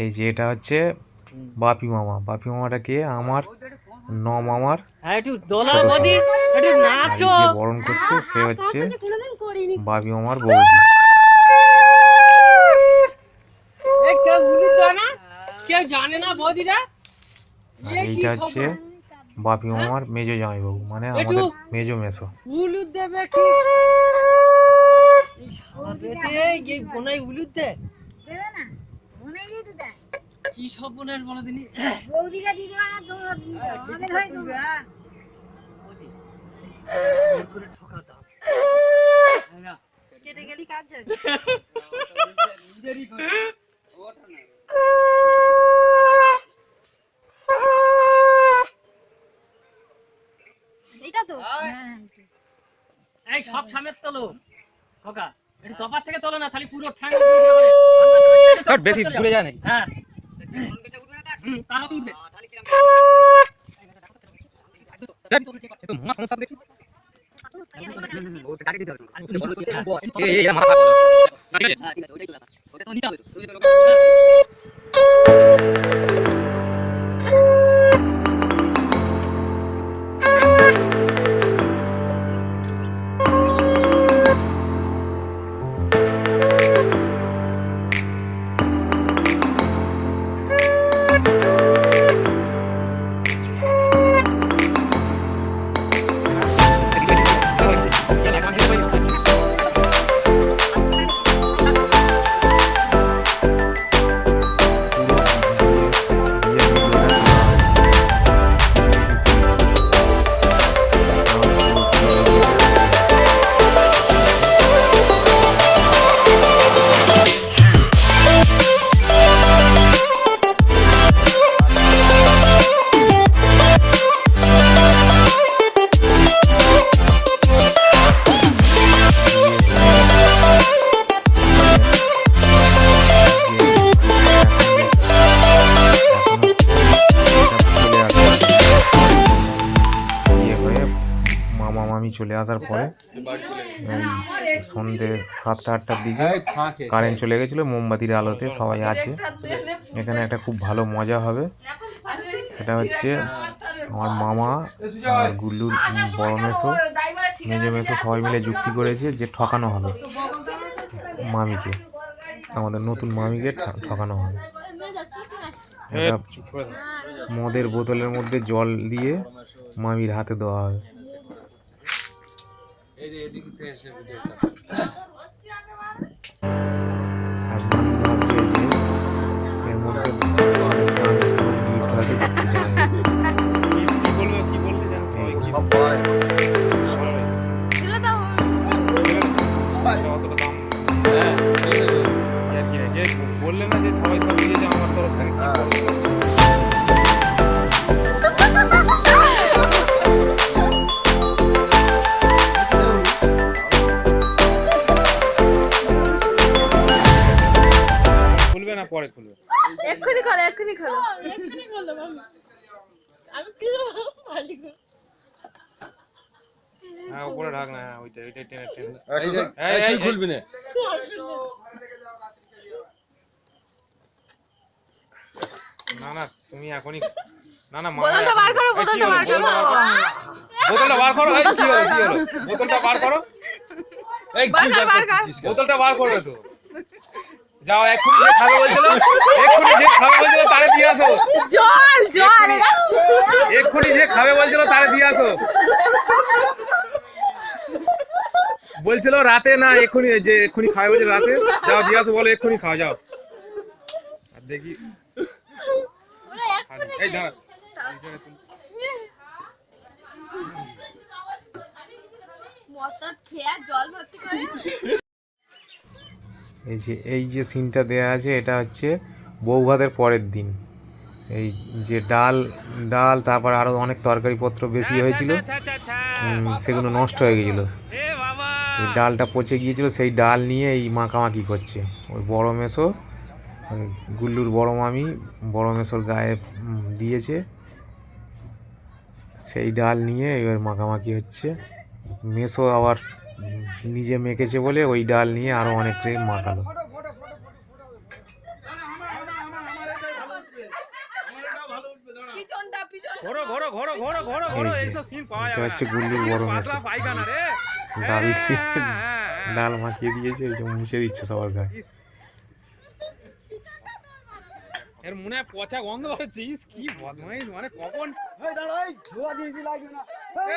এই যে এটা হচ্ছে বাপি মামা। বাপি মামাটা কে? আমার ন মামার বরণ করছে সে হচ্ছে বাপি মামার বৌদি। জানে না বদিরা? এইটা হচ্ছে বাপি মামার মেজো জামাইবাবু মানে আমাদের মেজো মেসো। উলু দেবে কি এই শালা এই বোনাই উলু দে। না। যেতে দেয় কি বলো দিনি? বৌদিকা দিদি তোমার আমাদের হয় তো। জোর করে ঠকাতাম কেটে গেলি কাজ যাবে এইটা তো? হ্যাঁ এই সব সামের তোলো। খোকা একটু তপার থেকে তোলো না খালি পুরো ঠ্যাং বেশি ঘুরে যায় নাকি হ্যাঁ। হুম, তারও তো উঠবে। বিয়ে আসার পরে। সন্ধে সাতটা আটটার দিকে কারেন্ট চলে গেছিল মোমবাতির আলোতে সবাই আছে। এখানে একটা খুব ভালো মজা হবে। সেটা হচ্ছে আমার মামা আর গুল্লুর বড় মেসো মেজো মেসো সবাই মিলে যুক্তি করেছে যে ঠকানো হবে। মামিকে আমাদের নতুন মামিকে ঠা- ঠকানো হবে। একটা মদের বোতলের মধ্যে জল দিয়ে মামির হাতে দেওয়া হবে। আর হ্যাঁ উপরে ঢাক না হ্যাঁ ওইটা ওইটা টেনে টেনে। এই তুই খুলবি না। না না তুমি এখনই না না বোতলটা বার করো, বোতলটা বার করো। বোতলটা বার করো? এই কি হলো বোতলটা বার করো? এই বার তো। যাও এক্ষুনি যে খাবে বলছিল এক্ষুনি যে খাবে বলছিল তারে দিয়ে আসো। জল জল। এক্ষুনি যে খাবে বলছিল তারে দিয়ে আসো। বলছিল রাতে না এক্ষুনি যে এক্ষুনি খাবে বলছিল রাতে। যাও দিয়ে আসো বলো এক্ষুনি খাওয়া যাও। আর দেখি। এই দাঁড়া এই যে এই যে সিনটা দেয়া আছে এটা হচ্ছে বউ ভাতের পরের দিন। এই যে ডাল ডাল তারপর আরও অনেক তরকারিপত্র বেশি হয়েছিল। সেগুলো নষ্ট হয়ে গেছিল। ডালটা পচে গিয়েছিল সেই ডাল নিয়ে এই মাখামাখি করছে। ওই বড়ো মেশো গুল্লুর বড় মামি বড় মেশোর গায়ে দিয়েছে। সেই ডাল নিয়ে এবার মাখামাখি হচ্ছে। মেশো আবার নিজে মেখেছে বলে ওই ডাল নিয়ে আরও অনেকটাই মাখালো। এটা হচ্ছে গুল্লুর বড় মেশো। ডাল হ্যাঁ, হ্যাঁ, হ্যাঁ। ডাল মাখিয়ে দিয়েছে এই যে মুছে দিচ্ছে সবার গায়ে। এর মনে হয় পচা গন্ধ হচ্ছে ইস কি বদমাইশ মানে কখন এই দাঁড়া এই ধোয়া দিয়েছি লাগবে না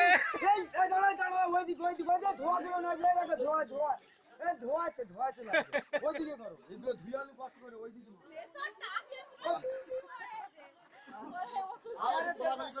এই এই এই দাঁড়া দাঁড়া ওই দিক ওই দিক ওই দিক ধোয়া দিও না এই দেখো ধোয়া ধোয়া এই ধোয়া আছে ধোয়া আছে লাগবে ওই দিকে করো এগুলো ধুয়ে আলু কষ্ট করে ওই দিকে করো। আরে ধোয়া করো।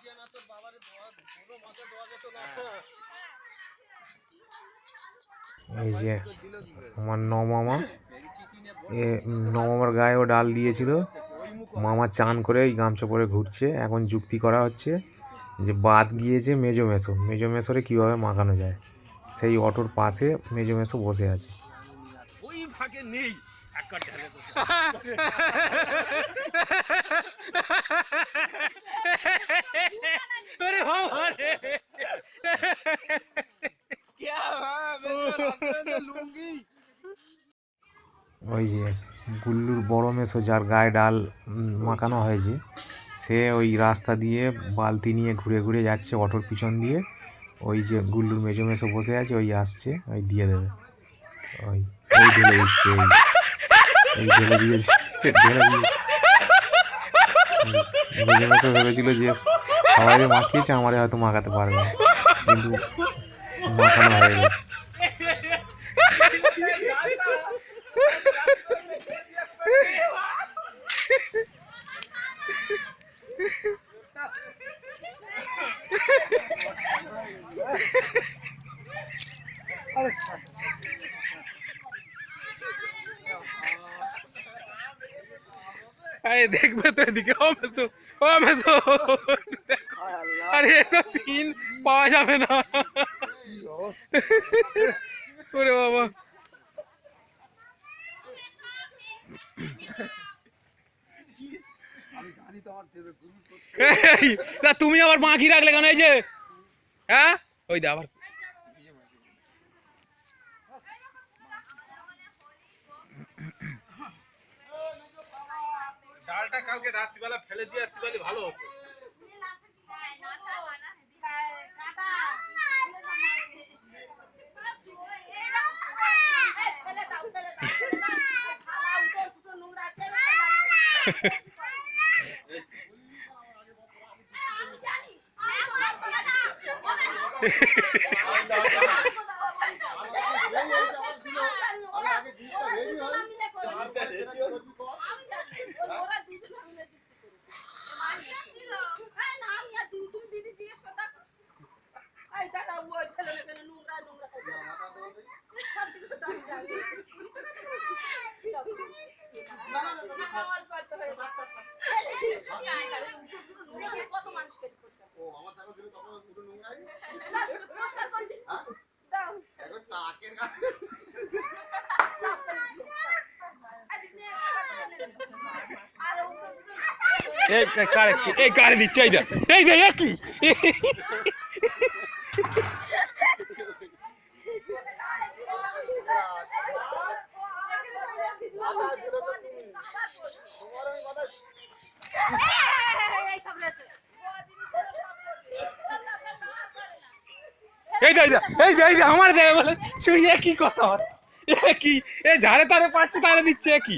খোঁচালে এই যে আমার নমামা এ নমামার গায়েও ডাল দিয়েছিল। মামা চান করে এই গামছা পরে ঘুরছে। এখন যুক্তি করা হচ্ছে যে বাদ গিয়েছে মেজো মেসো। মেজো মেসোরে কীভাবে মাখানো যায়? সেই অটোর পাশে মেজো মেসো বসে আছে। ওই ফাঁকে নেই। ঢালে তো। আরে বাবা রে। ওই যে গুল্লুর বড় মেসো যার গায়ে ডাল মাখানো হয়েছে সে ওই রাস্তা দিয়ে বালতি নিয়ে ঘুরে ঘুরে যাচ্ছে অটোর পিছন দিয়ে ওই যে গুল্লুর মেজো মেসো বসে আছে ওই আসছে ওই দিয়ে দেবে ওই ওই ঢেলে দিচ্ছে ওই ভেবেছিল যে সবাই মাখিয়েছে আমারে হয়তো মাখাতে পারবে না। কিন্তু মাখানো হয়ে গেছে আরে দেখবে তো এদিকে, ও মেসো ও মেসো। আরে এসব সিন পাওয়া যাবে না। ওরে বাবা। তুমি আবার বাঁকি রাখলে কেন এই যে? হ্যাঁ? ওই দে আবার ডালটা কালকে রাত্রিবেলা ফেলে দিয়ে আসতে পারলে ভালো হতো। কত মানুষকে এই কারে এই কারে দিচ্ছে এই দে এই দে এই কি? এই এই আমার দেয় বলে চুড়িয়ে কি কথা? কি? এ ঝাড়ে তারে পাচ্ছে, তারে দিচ্ছে কি?